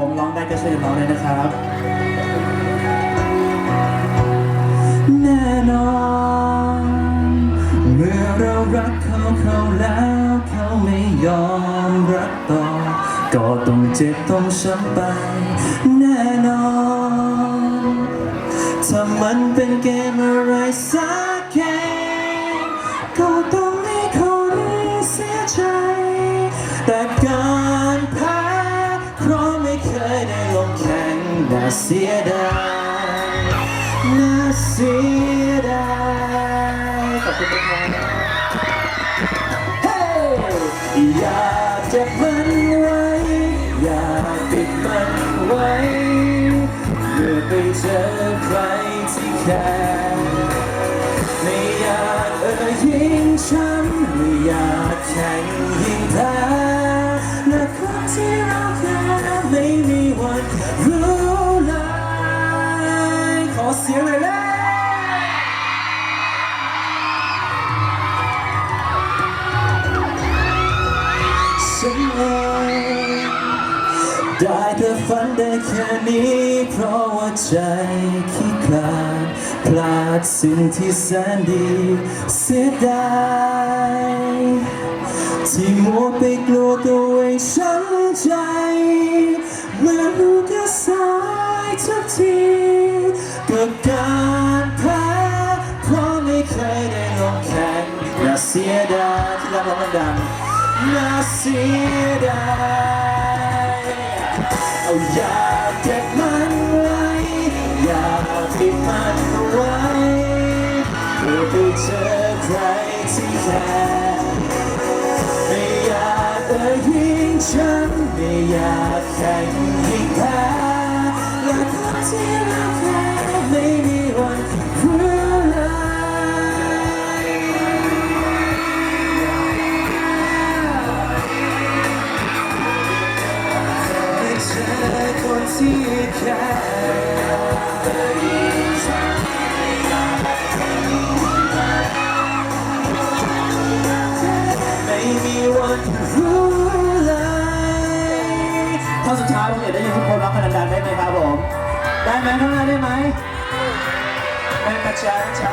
ผมร้องได้ก็ช่วยร้องเลยนะครับ แน่นอน เมื่อเรารักเขาเขาแล้วเขาไม่ยอมรักต่อ ก็ต้องเจ็บต้องช้ำไป แน่นอน ถ้ามันเป็นเกมอะไรซัก เสียดายน่าเสียดายขอบคุณครับเฮ้อย่าเจ็บมันไว้ อย่าปิดมันไว้เมื่อไปเจอใครที่แค่ไม่อยากเอ่ยยิ่งช้ำไม่อยากแข่งยิ่ง ได้แต่ฝันได้แค่นี้ เพราะว่าใจขี้คลาดพลาดสิ่งที่แสนดีเสียดายที่มัวไปกลัวตัวเองช้ำใจเมื่อรู้ก็สายทุกทีกับการแพ้เพราะไม่เคยได้ลงแข่งน่าเสียดายที่รับร้องดังน่าเสียดาย เอาอย่าเก็บมันไว้อย่าปิดมันไว้เพื่อไปเจอใครที่แค่ไม่อยากเอ่ยยิ่งช้ำไม่อยากแข่งยิ่งแพ้ ที่แค่ไม่มีวันรู้เลยท่อนสุดท้ายผมอยากได้ยินทุกคนร้องกันดังๆได้ไหมครับผม ได้ไหมข้างหน้าได้ไหมได้กระจายจ้า